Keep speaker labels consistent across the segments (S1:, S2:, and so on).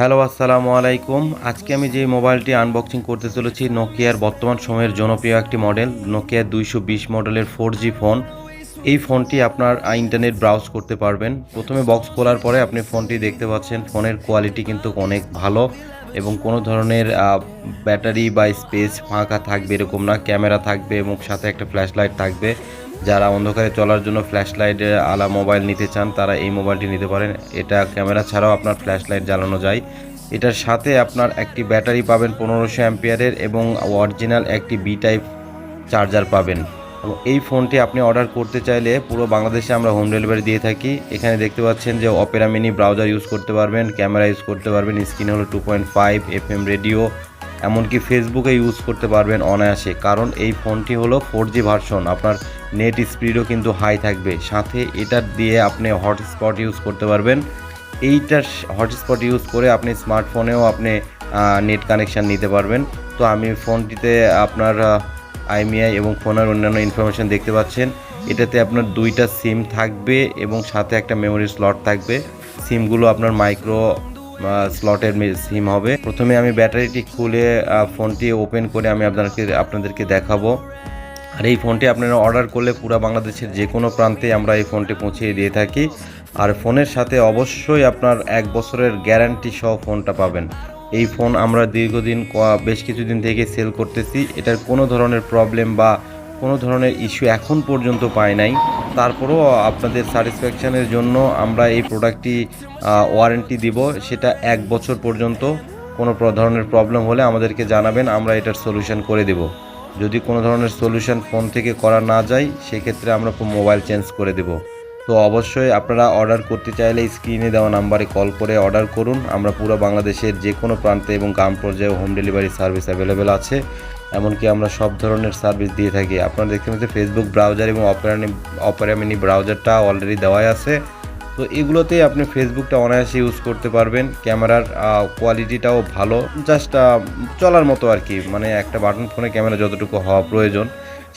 S1: Hello, আসসালামু আলাইকুম। আজকে আমি যে মোবাইলটি আনবক্সিং করতে চলেছি নোকিয়ার বর্তমান সময়ের জনপ্রিয় একটি মডেল নোকিয়ার দুইশো বিশ মডেলের ফোর জি ফোন এই ফোনটি আপনার ইন্টারনেট ব্রাউজ করতে পারবেন। প্রথমে বক্স খোলার পরে আপনি ফোনটি দেখতে পাচ্ছেন ফোনের কোয়ালিটি কিন্তু অনেক ভালো এবং কোনো ধরনের ব্যাটারি বা স্পেস ফাঁকা থাকবে এরকম না ক্যামেরা থাকবে এবং সাথে একটা ফ্ল্যাশ লাইট থাকবে। যারা অন্ধকারে চলার জন্য ফ্ল্যাশ লাইটের আলা মোবাইল নিতে চান, তারা এই মোবাইলটি নিতে পারেন। এটা ক্যামেরা ছাড়াও আপনার ফ্ল্যাশ লাইট জ্বালানো যায়। এটার সাথে আপনার একটি ব্যাটারি পাবেন পনেরোশো অ্যাম্পিয়ারের এবং অরিজিনাল একটি বি টাইপ চার্জার পাবেন। এবং এই ফোনটি আপনি অর্ডার করতে চাইলে পুরো বাংলাদেশে আমরা হোম ডেলিভারি দিয়ে থাকি। এখানে দেখতে পাচ্ছেন যে অপেরা মিনি ব্রাউজার ইউজ করতে পারবেন, ক্যামেরা ইউজ করতে পারবেন। স্ক্রিন হলো two point five F M radio এমনকি ফেসবুকে ইউজ করতে পারবেন অনায়াসে। কারণ এই ফোনটি হলো ফোর জি ভার্সন আপনার নেট স্পিডও কিন্তু হাই থাকবে। সাথে এটা দিয়ে আপনি হটস্পট ইউজ করতে পারবেন। এইটার হটস্পট ইউজ করে আপনি স্মার্টফোনেও আপনি নেট কানেকশান নিতে পারবেন। তো আমি ফোনটিতে আপনার আইমিআই এবং ফোনের অন্যান্য ইনফরমেশন দেখতে পাচ্ছেন। এটাতে আপনার দুইটা সিম থাকবে এবং সাথে একটা মেমোরি স্লট থাকবে। সিমগুলো আপনার মাইক্রো স্লটের সিম হবে। প্রথমে আমি ব্যাটারিটি খুলে ফোনটি ওপেন করে আমি আপনাদেরকে আপনাদেরকে দেখাবো। আর এই ফোনটি আপনারা অর্ডার করলে পুরো বাংলাদেশের যে কোনো প্রান্তে আমরা এই ফোনটি পৌঁছিয়ে দিয়ে থাকি। আর ফোনের সাথে অবশ্যই আপনার এক বছরের গ্যারান্টি সহ ফোনটা পাবেন। এই ফোন আমরা দীর্ঘদিন বেশ কিছুদিন থেকে সেল করতেছি। এটার কোনো ধরনের প্রবলেম বা কোনো ধরনের ইস্যু এখন পর্যন্ত পাই নাই। তারপরেও আপনাদের স্যাটিসফ্যাকশানের জন্য আমরা এই প্রোডাক্টটি ওয়ারেন্টি দিব। সেটা এক বছর পর্যন্ত কোনো ধরনের প্রবলেম হলে আমাদেরকে জানাবেন, আমরা এটার সলিউশন করে দেব। যদি কোনো ধরনের সলিউশন ফোন থেকে করা না যায়, সেক্ষেত্রে আমরা মোবাইল চেঞ্জ করে দেব। তো অবশ্যই আপনারা অর্ডার করতে চাইলে স্ক্রিনে দেওয়া নাম্বারে কল করে অর্ডার করুন। আমরা পুরো বাংলাদেশের যে কোনো প্রান্তে এবং গ্রাম পর্যায়ে হোম ডেলিভারি সার্ভিস অ্যাভেলেবেল আছে। এমনকি আমরা সব ধরনের সার্ভিস দিয়ে থাকি। আপনারা দেখতে পাচ্ছেন ফেসবুক ব্রাউজার এবং অপেরানি অপেরা ব্রাউজারটা অলরেডি দেওয়াই আছে। তো এগুলোতেই আপনি ফেসবুকটা অনায়াসে ইউজ করতে পারবেন। ক্যামেরার কোয়ালিটিটাও ভালো। জাস্ট চলার মতো আর কি। মানে একটা বাটন ফোনে ক্যামেরা যতটুকু হওয়া প্রয়োজন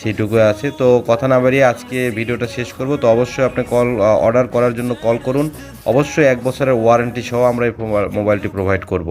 S1: সেইটুকু আছে। তো কথা না বাড়িয়ে আজকে ভিডিওটা শেষ করব। তো অবশ্যই আপনি কল অর্ডার করার জন্য কল করুন। অবশ্যই এক বছরের ওয়ারেন্টি সহ আমরা এই মোবাইলটি প্রোভাইড করব।